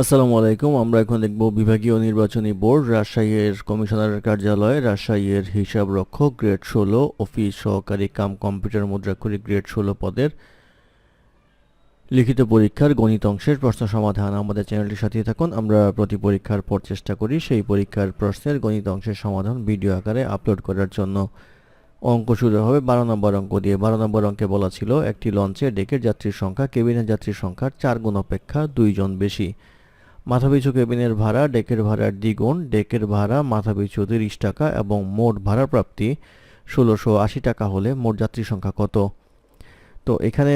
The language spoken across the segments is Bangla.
আসসালামু আলাইকুম, আমরা এখন দেখব বিভাগীয় নির্বাচনী বোর্ড, রাজশাহীর কমিশনারের কার্যালয়, রাজশাহীর হিসাব রক্ষক গ্রেড ষোলো, অফিস সহকারী কাম কম্পিউটার মুদ্রাক্ষরিক গ্রেড ষোলো পদের লিখিত পরীক্ষার গণিত অংশের প্রশ্ন সমাধান। আমাদের চ্যানেলটির সাথে থাকুন, আমরা প্রতি পরীক্ষার পর চেষ্টা করি সেই পরীক্ষার প্রশ্নের গণিত অংশের সমাধান ভিডিও আকারে আপলোড করার জন্য। অঙ্ক শুরু হবে বারো নম্বর অঙ্ক দিয়ে। বারো নম্বর অঙ্কে বলা ছিল, একটি লঞ্চে ডেকের যাত্রীর সংখ্যা, কেবিনের যাত্রীর সংখ্যার চার গুণ অপেক্ষা দুইজন বেশি। মাথাপিছু কেবিনের ভাড়া, ডেকের ভাড়ার দ্বিগুণ, ডেকের ভাড়া মাথাপিছু তিরিশ টাকা এবং মোট ভাড়া প্রাপ্তি ষোলোশো আশি টাকা হলে মোট যাত্রী সংখ্যা কত? তো এখানে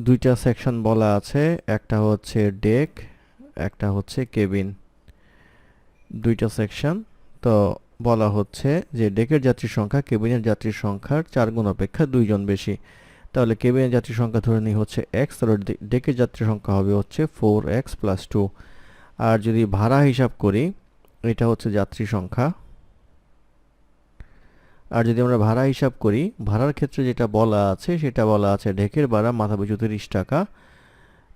দুইটা সেকশন বলা আছে, একটা হচ্ছে ডেক, একটা হচ্ছে কেবিন। দুইটা সেকশন। তো বলা হচ্ছে যে ডেকের যাত্রীর সংখ্যা কেবিনের যাত্রীর সংখ্যার চার গুণ অপেক্ষা দুইজন বেশি। তাহলে কেবিনের যাত্রীর সংখ্যা ধরে নিই হচ্ছে এক্স তাহলে ডেকের যাত্রীর সংখ্যা হবে হচ্ছে ফোর এক্স প্লাস টু আর যদি ভাড়া হিসাব করি, এটা হচ্ছে যাত্রী সংখ্যা। আর যদি আমরা ভাড়া হিসাব করি, ভাড়ার ক্ষেত্রে যেটা বলা আছে, সেটা বলা আছে ঢেকের ভাড়া মাথা পিছু তিরিশ টাকা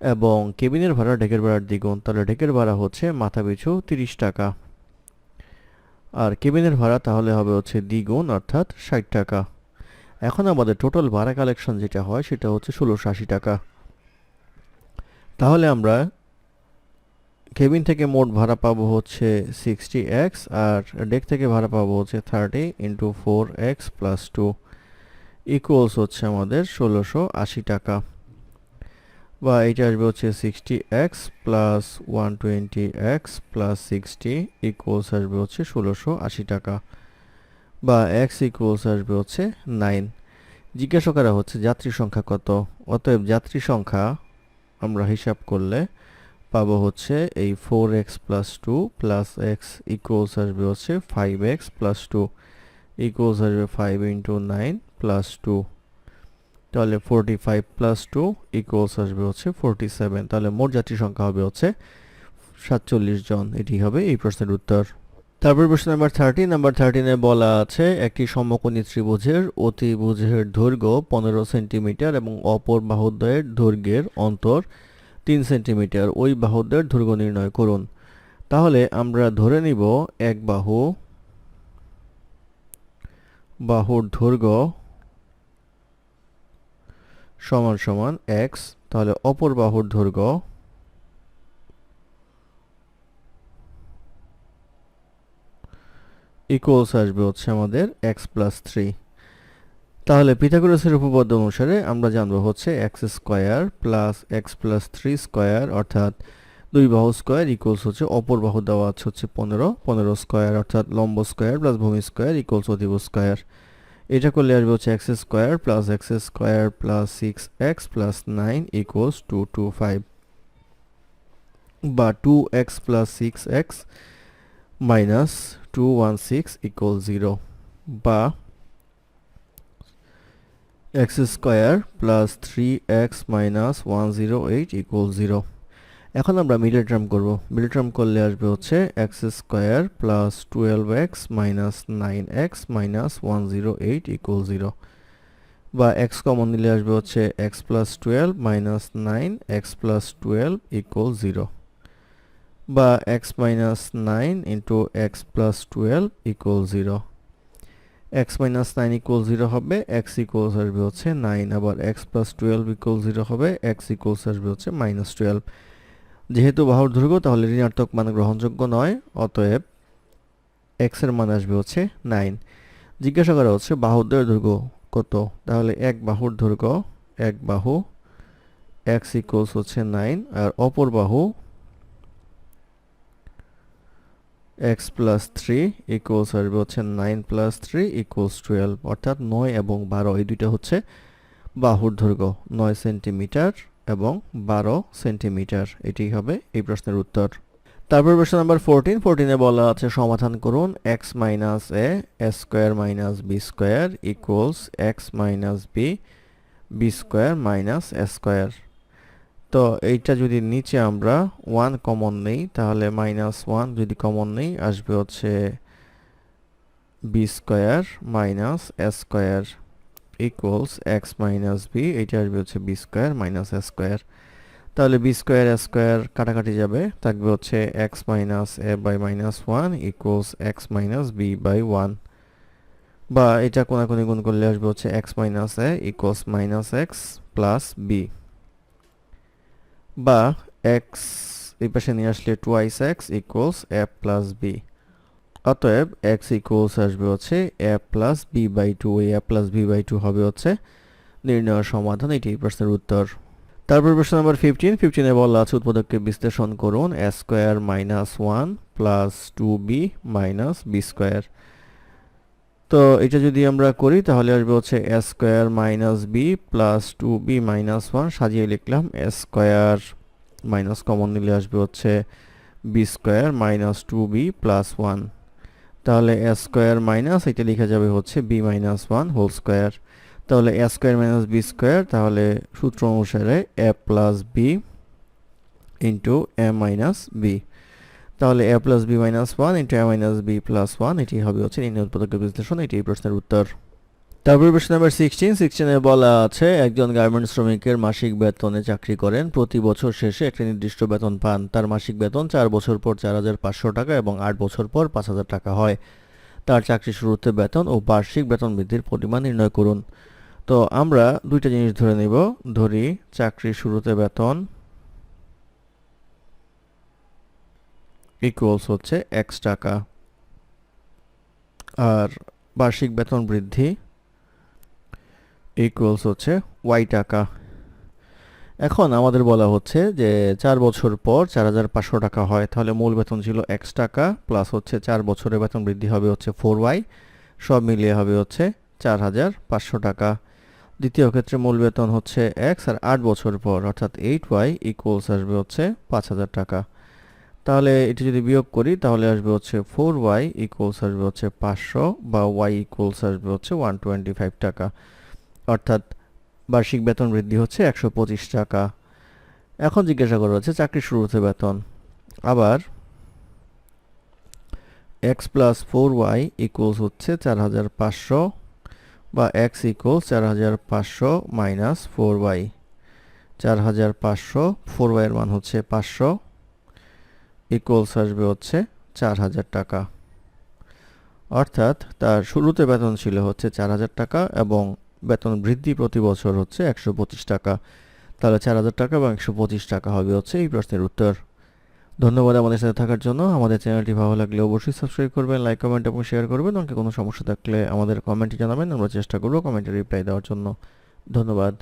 এবং কেবিনের ভাড়া ঢেকের ভাড়ার দ্বিগুণ, তাহলে ঢেকের ভাড়া হচ্ছে মাথা পিছু তিরিশ টাকা। আর কেবিনের ভাড়া তাহলে হবে হচ্ছে দ্বিগুণ, অর্থাৎ ষাট টাকা। এখন আমাদের টোটাল ভাড়া কালেকশন যেটা হয়, সেটা হচ্ছে ষোলোশো টাকা। তাহলে আমরা কেবিন থেকে মোট ভাড়া পাবো হচ্ছে সিক্সটি এক্স আর ডেক থেকে ভাড়া পাবো হচ্ছে thirty into four x plus two equals হচ্ছে আমাদের ষোলোশো আশি টাকা। বা এটা আসবে হচ্ছে sixty x plus one twenty x plus sixty equals আসবে হচ্ছে ষোলোশো আশি টাকা। বা এক্স ইকুয়ালস আসবে হচ্ছে নাইন জিজ্ঞাসা করা হচ্ছে যাত্রী সংখ্যা কত? অতএব যাত্রী সংখ্যা আমরা হিসাব করলে পাবো হচ্ছে এই four x plus two plus x equals আসবে হচ্ছে five x plus two equals আসবে five into nine plus two তাহলে forty five plus two equals আসবে হচ্ছে ফোরটি সেভেন তাহলে মোট যাত্রী সংখ্যা হবে হচ্ছে সাতচল্লিশ জন। এটি হবে এই প্রশ্নের উত্তর। তারপর প্রশ্ন নাম্বার থার্টি নাম্বার থার্টিনে বলা আছে, একটি সমকোণী ত্রিভুজের অতিভুজের দৈর্ঘ্য পনেরো সেন্টিমিটার এবং অপর বাহুদ্বয়ের দৈর্ঘ্যের অন্তর তিন সেন্টিমিটার ওই বাহুদের দৈর্ঘ্য নির্ণয় করুন। তাহলে আমরা ধরে নিব এক বাহু বাহুর দৈর্ঘ্য সমান সমান এক্স তাহলে অপর বাহুর দৈর্ঘ্য ইকুয়ালস আসবে হচ্ছে আমাদের এক্স প্লাস থ্রি তাহলে পিথাগোরাসের উপপাদ্য অনুসারে আমরা জানব হচ্ছে x square plus x plus three square, অর্থাৎ দুই বাহু স্কোয়ার ইকুয়ালস হচ্ছে অপর বাহু দেওয়া আছে হচ্ছে পনেরো। পনেরো স্কোয়ার, অর্থাৎ লম্ব স্কোয়ার প্লাস ভূমি স্কোয়ার ইকুয়ালস অতিভু স্কোয়ার। এটা করলে আসবে হচ্ছে x square plus x square plus six x plus nine equals two two five বা two x plus six x minus two one six equal zero বা x square plus three x minus one zero eight equal zero. এখন আমরা মিডল টার্ম করব। মিডল টার্ম করলে আসবে হচ্ছে x square plus twelve x minus nine x minus one zero eight equal zero. বা এক্স কমন নিলে আসবে হচ্ছে x plus twelve minus nine x plus twelve equal zero. বা x minus nine into x plus twelve equal zero. X minus nine equal zero হবে এক্স ইকুয়ালস আসবে হচ্ছে নাইন আবার x plus twelve equal zero হবে এক্স ইকুয়ালস আসবে হচ্ছে মাইনাস টুয়েলভ যেহেতু বাহুর দৈর্ঘ্য, তাহলে ঋণাত্মক মান গ্রহণযোগ্য নয়, অতএব এক্সের মান আসবে হচ্ছে নাইন জিজ্ঞাসা করা হচ্ছে বাহুদ্বয়ের দৈর্ঘ্য কত? তাহলে এক বাহুর দৈর্ঘ্য, এক বাহু এক্স ইকুয়ালস হচ্ছে নাইন আর অপর বাহু এক্স প্লাস থ্রি ইকুয়ালস আসবে হচ্ছে nine plus three equals twelve অর্থাৎ নয় এবং বারো, এই দুইটা হচ্ছে বাহুর দৈর্ঘ্য, নয় সেন্টিমিটার এবং বারো সেন্টিমিটার এটি হবে এই প্রশ্নের উত্তর। তারপর প্রশ্ন নাম্বার ফোরটিন ফোরটিনে বলা আছে, সমাধান করুন x minus a square minus b square equals x minus b b square minus square তো এইটা যদি নিচে আমরা ওয়ান কমন নেই, তাহলে মাইনাস ওয়ান যদি কমন নেই, আসবে হচ্ছে b square minus square equals x minus b এটা আসবে হচ্ছে বি স্কোয়ার মাইনাস স্কোয়ার তাহলে বি স্কোয়ার এ স্কোয়ার কাটাকাটি যাবে, থাকবে হচ্ছে x minus a by minus one equals x minus b by one বা এটা কোনাকুনি গুণ করলে আসবে হচ্ছে x minus a equals minus x plus b বা এক্স এই পাশে নিয়ে আসলে twice x equals a plus b অতএব এক্স ইকুয়ালস আসবে হচ্ছে a plus b by two এই a plus b by two হবে হচ্ছে নির্ণয়ের সমাধান, এটি প্রশ্নের উত্তর। তারপর প্রশ্ন নাম্বার ফিফটিন ফিফটিনে বলা আছে উৎপাদককে বিশ্লেষণ করুন a square minus one plus two b minus b square তো এটা যদি আমরা করি, তাহলে আসবে হচ্ছে a square minus b plus two b minus one সাজিয়ে লিখলাম এ স্কোয়ার মাইনাস কমন নিলে আসবে হচ্ছে b square minus two b plus one তাহলে এ স্কোয়ার মাইনাস এটা লেখা যাবে হচ্ছে b minus one whole square তাহলে a square minus b square তাহলে সূত্র অনুসারে a plus b into a minus b তাহলে a plus b minus one into a minus b plus one এটি হবে হচ্ছে নির্ণয় উৎপাদকের বিশ্লেষণ, এটি এই প্রশ্নের উত্তর। তারপর প্রশ্ন নাম্বার সিক্সটিন সিক্সটিনে বলা আছে, একজন গার্মেন্টস শ্রমিকের মাসিক বেতনে চাকরি করেন, প্রতি বছর শেষে একটি নির্দিষ্ট বেতন পান। তার মাসিক বেতন চার বছর পর চার হাজার পাঁচশো টাকা এবং আট বছর পর পাঁচ হাজার টাকা হয়। তার চাকরি শুরুতে বেতন ও বার্ষিক বেতন বৃদ্ধির পরিমাণ নির্ণয় করুন। তো আমরা দুইটা জিনিস ধরে নিব। ধরি, চাকরি শুরুতে বেতন ইকুয়ালস হচ্ছে এক্স টাকা। আর বার্ষিক বেতন বৃদ্ধি ইকুয়ালস হচ্ছে ওয়াই টাকা। এখন আমাদের বলা হচ্ছে যে চার বছর পর চার হাজার পাঁচশো টাকা হয়, তাহলে মূল বেতন ছিল এক্স টাকা প্লাস হচ্ছে চার বছরের বেতন বৃদ্ধি হবে হচ্ছে ফোর ওয়াই সব মিলিয়ে হবে হচ্ছে চার হাজার পাঁচশো টাকা। দ্বিতীয় ক্ষেত্রে মূল বেতন হচ্ছে এক্স আর আট বছর পর, অর্থাৎ এইট ওয়াই ইকুয়ালস আসবে হচ্ছে পাঁচ হাজার টাকা। তাহলে এটি যদি বিয়োগ করি, তাহলে আসবে হচ্ছে ফোর ওয়াই ইকুয়ালস আসবে হচ্ছে পাঁচশো বা ওয়াই ইকুয়ালস আসবে হচ্ছে ওয়ান টোয়েন্টি ফাইভ টাকা। অর্থাৎ বার্ষিক বেতন বৃদ্ধি হচ্ছে একশো পঁচিশ টাকা। এখন জিজ্ঞাসা করা হচ্ছে চাকরি শুরু হতে বেতন। আবার x plus four y equals হচ্ছে চার হাজার পাঁচশো বা এক্স ইকুয়ালস চার হাজার পাঁচশো মাইনাস ফোর ওয়াই চার হাজার পাঁচশো ফোর ওয়াইয়ের মান হচ্ছে পাঁচশো। ইকুয়ালস আসবে হচ্ছে চার হাজার টাকা। অর্থাৎ তার শুরুতে বেতন ছিল হচ্ছে চার হাজার টাকা এবং বেতন বৃদ্ধি প্রতি বছর হচ্ছে একশো পঁচিশ টাকা। তাহলে চার হাজার টাকা এবং একশো পঁচিশ টাকা হবে হচ্ছে এই প্রশ্নের উত্তর। ধন্যবাদ আমাদের সাথে থাকার জন্য। আমাদের চ্যানেলটি ভালো লাগলে অবশ্যই সাবস্ক্রাইব করবেন, লাইক, কমেন্ট এবং শেয়ার করবেন। আমাকে কোনো সমস্যা থাকলে আমাদের কমেন্টে জানাবেন। আমরা চেষ্টা করব কমেন্টে রিপ্লাই দেওয়ার জন্য। ধন্যবাদ।